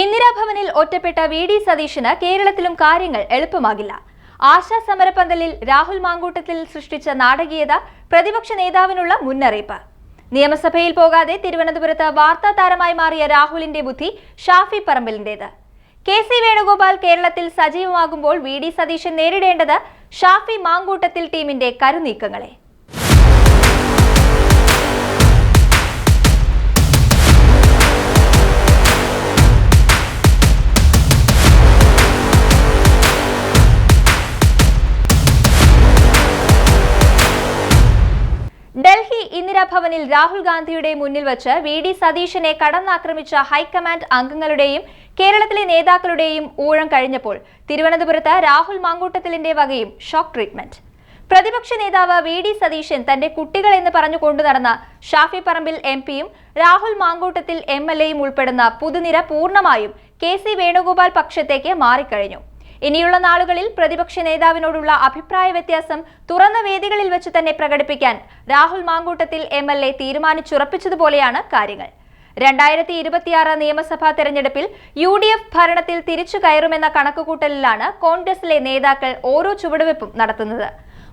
ഇന്ദിരാഭവനിൽ ഒറ്റപ്പെട്ട V D സതീശന് കേരളത്തിലും കാര്യങ്ങൾ എളുപ്പമാകില്ല. ആശാ സമരപന്തലിൽ രാഹുൽ മാങ്കൂട്ടത്തിൽ സൃഷ്ടിച്ച നാടകീയത പ്രതിപക്ഷ നേതാവിനുള്ള മുന്നറിയിപ്പ്. നിയമസഭയിൽ പോകാതെ തിരുവനന്തപുരത്ത് വാർത്താ താരമായി മാറിയ രാഹുലിന്റെ ബുദ്ധി ഷാഫി പറമ്പലിന്റേത്. കെ സി വേണുഗോപാൽ കേരളത്തിൽ സജീവമാകുമ്പോൾ വി ഡി സതീശൻ നേരിടേണ്ടത് ഷാഫി മാങ്കൂട്ടത്തിൽ ടീമിന്റെ കരുനീക്കങ്ങളെ. ഇന്ദിരാഭവനിൽ രാഹുൽ ഗാന്ധിയുടെ മുന്നിൽ വച്ച് വി ഡി സതീശനെ കടന്നാക്രമിച്ച ഹൈക്കമാൻഡ് അംഗങ്ങളുടെയും കേരളത്തിലെ നേതാക്കളുടെയും ഊഴം കഴിഞ്ഞപ്പോൾ തിരുവനന്തപുരത്ത് രാഹുൽ മാങ്കൂട്ടത്തിലിന്റെ വകയും ഷോക്ക് ട്രീറ്റ്മെന്റ് പ്രതിപക്ഷ നേതാവ് വി ഡി സതീശൻ തന്റെ കുട്ടികൾ എന്ന് പറഞ്ഞു കൊണ്ടുനടന്ന ഷാഫി പറമ്പിൽ എം പിയും രാഹുൽ മാങ്കൂട്ടത്തിൽ എം എൽ എയും ഉൾപ്പെടുന്ന പുതുനിര പൂർണമായും കെ സി വേണുഗോപാൽ പക്ഷത്തേക്ക് മാറിക്കഴിഞ്ഞു. ഇനിയുള്ള നാളുകളിൽ പ്രതിപക്ഷ നേതാവിനോടുള്ള അഭിപ്രായ വ്യത്യാസം തുറന്ന വേദികളിൽ വെച്ച് തന്നെ പ്രകടിപ്പിക്കാൻ Rahul Mamkootathil M L A തീരുമാനിച്ചുറപ്പിച്ചതുപോലെയാണ് കാര്യങ്ങൾ. രണ്ടായിരത്തി ഇരുപത്തിയാറ് നിയമസഭാ തെരഞ്ഞെടുപ്പിൽ യു ഡി എഫ് ഭരണത്തിൽ തിരിച്ചു കയറുമെന്ന കണക്കുകൂട്ടലിലാണ് കോൺഗ്രസിലെ നേതാക്കൾ ഓരോ ചുവടുവെപ്പും നടത്തുന്നത്.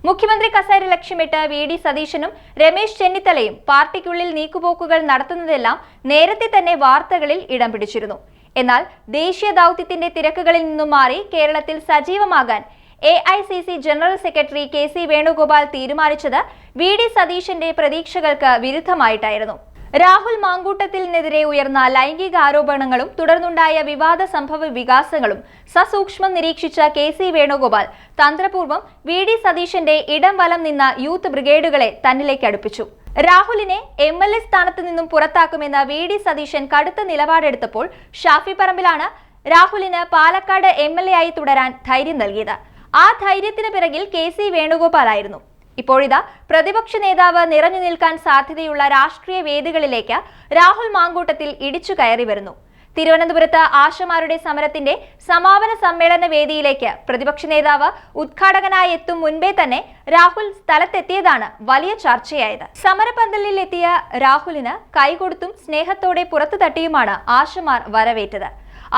മുഖ്യമന്ത്രി കസേര ലക്ഷ്യമിട്ട് വി ഡി സതീശനും രമേശ് ചെന്നിത്തലയും പാർട്ടിക്കുള്ളിൽ നീക്കുപോക്കുകൾ നടത്തുന്നതെല്ലാം നേരത്തെ തന്നെ വാർത്തകളിൽ ഇടം പിടിച്ചിരുന്നു. എന്നാൽ ദേശീയ ദൗത്യത്തിന്റെ തിരക്കുകളിൽ നിന്നും മാറി കേരളത്തിൽ സജീവമാകാൻ A I C C general secretary K C Venugopal തീരുമാനിച്ചത് വി ഡി സതീശന്റെ പ്രതീക്ഷകൾക്ക് വിരുദ്ധമായിട്ടായിരുന്നു. രാഹുൽ മാങ്കൂട്ടത്തിനെതിരെ ഉയർന്ന ലൈംഗിക ആരോപണങ്ങളും തുടർന്നുണ്ടായ വിവാദ സംഭവ വികാസങ്ങളും സസൂക്ഷ്മം നിരീക്ഷിച്ച കെ സി വേണുഗോപാൽ തന്ത്രപൂർവം വി ഡി സതീശന്റെ ഇടം വലം നിന്ന യൂത്ത് ബ്രിഗേഡുകളെ തന്നിലേക്ക് അടുപ്പിച്ചു. രാഹുലിനെ എം എൽ എ സ്ഥാനത്ത് നിന്നും പുറത്താക്കുമെന്ന വി ഡി സതീശൻ കടുത്ത നിലപാടെടുത്തപ്പോൾ ഷാഫി പറമ്പിലാണ് രാഹുലിന് പാലക്കാട് എം എൽ എ ആയി തുടരാൻ ധൈര്യം നൽകിയത്. ആ ധൈര്യത്തിന് പിറകിൽ കെ സി വേണുഗോപാലായിരുന്നു ഇപ്പോഴിതാ പ്രതിപക്ഷ നേതാവ് നിറഞ്ഞു നിൽക്കാൻ സാധ്യതയുള്ള രാഷ്ട്രീയ വേദികളിലേക്ക് രാഹുൽ മാങ്കൂട്ടത്തിൽ ഇടിച്ചു കയറി വരുന്നു. തിരുവനന്തപുരത്ത് ആശമാരുടെ സമരത്തിന്റെ സമാപന സമ്മേളന വേദിയിലേക്ക് പ്രതിപക്ഷ നേതാവ് ഉദ്ഘാടകനായി എത്തും മുൻപേ തന്നെ രാഹുൽ സ്ഥലത്തെത്തിയതാണ് വലിയ ചർച്ചയായത്. സമരപന്തലിൽ എത്തിയ രാഹുലിന് കൈകൊടുത്തും സ്നേഹത്തോടെ പുറത്തു തട്ടിയുമാണ് ആശമാർ വരവേറ്റത്.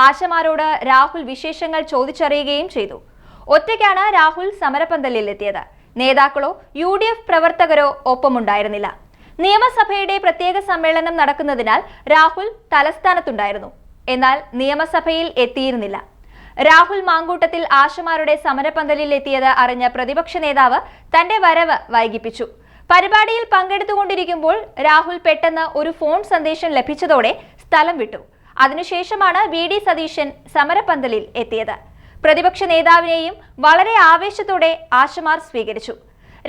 ആശമാരോട് രാഹുൽ വിശേഷങ്ങൾ ചോദിച്ചറിയുകയും ചെയ്തു. ഒറ്റയ്ക്കാണ് രാഹുൽ സമരപന്തലിൽ എത്തിയത്. നേതാക്കളോ യു ഡി എഫ് പ്രവർത്തകരോ ഒപ്പമുണ്ടായിരുന്നില്ല. നിയമസഭയുടെ പ്രത്യേക സമ്മേളനം നടക്കുന്നതിനാൽ രാഹുൽ തലസ്ഥാനത്തുണ്ടായിരുന്നു. എന്നാൽ നിയമസഭയിൽ എത്തിയിരുന്നില്ല. രാഹുൽ മാങ്കൂട്ടത്തിൽ ആശമാരുടെ സമരപന്തലിൽ എത്തിയത് അറിഞ്ഞ പ്രതിപക്ഷ നേതാവ് തന്റെ വരവ് വൈകിപ്പിച്ചു. പരിപാടിയിൽ പങ്കെടുത്തുകൊണ്ടിരിക്കുമ്പോൾ രാഹുൽ പെട്ടെന്ന് ഒരു ഫോൺ സന്ദേശം ലഭിച്ചതോടെ സ്ഥലം വിട്ടു. അതിനുശേഷമാണ് വി ഡി സതീശൻ സമരപന്തലിൽ എത്തിയത്. പ്രതിപക്ഷ നേതാവിനെയും വളരെ ആവേശത്തോടെ ആശമാർ സ്വീകരിച്ചു.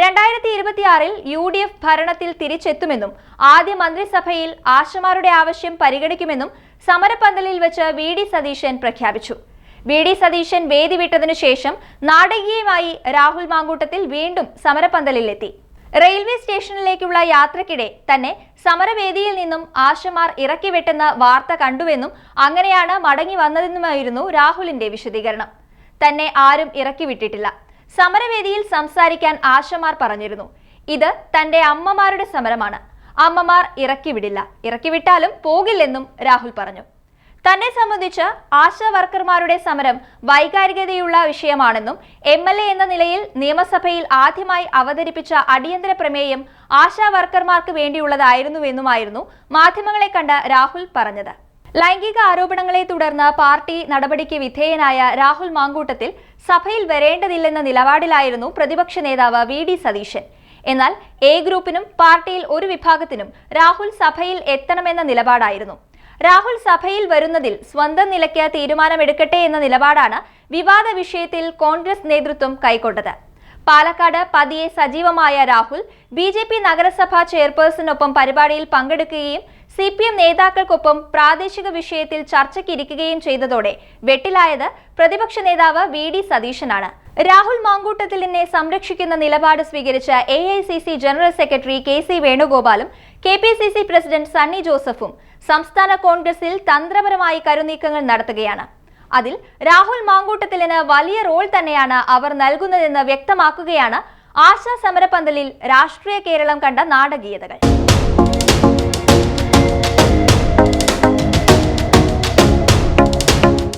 രണ്ടായിരത്തി ഇരുപത്തിയാറിൽ യു ഡി എഫ് ഭരണത്തിൽ തിരിച്ചെത്തുമെന്നും ആദ്യ മന്ത്രിസഭയിൽ ആശമാരുടെ ആവശ്യം പരിഗണിക്കുമെന്നും സമരപന്തലിൽ വെച്ച് വി ഡി സതീശൻ പ്രഖ്യാപിച്ചു. വി ഡി സതീശൻ വേദി വിട്ടതിനു ശേഷം നാടകീയമായി രാഹുൽ മാങ്കൂട്ടത്തിൽ വീണ്ടും സമരപ്പന്തലിലെത്തി റെയിൽവേ സ്റ്റേഷനിലേക്കുള്ള യാത്രക്കിടെ തന്നെ സമരവേദിയിൽ നിന്നും ആശമാർ ഇറക്കി ഇറക്കിവിട്ടെന്ന വാർത്ത കണ്ടുവെന്നും അങ്ങനെയാണ് മടങ്ങി വന്നതെന്നുമായിരുന്നു രാഹുലിന്റെ വിശദീകരണം. തന്നെ ആരും ഇറക്കി വിട്ടിട്ടില്ല. സമരവേദിയിൽ സംസാരിക്കാൻ ആശമാർ പറഞ്ഞിരുന്നു. ഇത് തന്റെ അമ്മമാരുടെ സമരമാണ്. അമ്മമാർ ഇറക്കിവിടില്ല. ഇറക്കിവിട്ടാലും പോകില്ലെന്നും രാഹുൽ പറഞ്ഞു. തന്നെ സംബന്ധിച്ച് ആശാ വർക്കർമാരുടെ സമരം വൈകാരികതയുള്ള വിഷയമാണെന്നും എം എൽ എ എന്ന നിലയിൽ നിയമസഭയിൽ ആദ്യമായി അവതരിപ്പിച്ച അടിയന്തര പ്രമേയം ആശാ വർക്കർമാർക്ക് വേണ്ടിയുള്ളതായിരുന്നുവെന്നുമായിരുന്നു മാധ്യമങ്ങളെ കണ്ട രാഹുൽ പറഞ്ഞത്. ലൈംഗിക ആരോപണങ്ങളെ തുടർന്ന് പാർട്ടി നടപടിക്ക് വിധേയനായ രാഹുൽ മാങ്കൂട്ടത്തിൽ സഭയിൽ വരേണ്ടതില്ലെന്ന നിലപാടിലായിരുന്നു പ്രതിപക്ഷ നേതാവ് വി ഡി സതീശൻ. എന്നാൽ എ ഗ്രൂപ്പിനും പാർട്ടിയിൽ ഒരു വിഭാഗത്തിനും രാഹുൽ സഭയിൽ എത്തണമെന്ന നിലപാടായിരുന്നു. രാഹുൽ സഭയിൽ വരുന്നതിൽ സ്വന്തം നിലയ്ക്ക് തീരുമാനമെടുക്കട്ടെ എന്ന നിലപാടാണ് വിവാദ വിഷയത്തിൽ കോൺഗ്രസ് നേതൃത്വം കൈക്കൊണ്ടത്. പാലക്കാട് പതിയെ സജീവമായ രാഹുൽ ബി ജെ പി നഗരസഭാ ചെയർപേഴ്സണിനൊപ്പം പരിപാടിയിൽ പങ്കെടുക്കുകയും സി പി എം നേതാക്കൾക്കൊപ്പം പ്രാദേശിക വിഷയത്തിൽ ചർച്ചയ്ക്കിരിക്കുകയും ചെയ്തതോടെ വെട്ടിലായത് പ്രതിപക്ഷ നേതാവ് വി ഡി സതീശനാണ്. രാഹുൽ മാങ്കൂട്ടത്തിൽ മാങ്കൂട്ടത്തിലിനെ സംരക്ഷിക്കുന്ന നിലപാട് സ്വീകരിച്ച A I C C general secretary K C വേണുഗോപാലും K P C C president Sunny ജോസഫും സംസ്ഥാന കോൺഗ്രസിൽ തന്ത്രപരമായി കരുനീക്കങ്ങൾ നടത്തുകയാണ്. അതിൽ രാഹുൽ മാങ്കൂട്ടത്തിലിന് വലിയ റോൾ തന്നെയാണ് അവർ നൽകുന്നതെന്ന് വ്യക്തമാക്കുകയാണ് ആശാ സമരപന്തലിൽ രാഷ്ട്രീയ കേരളം കണ്ട നാടകീയതകൾ.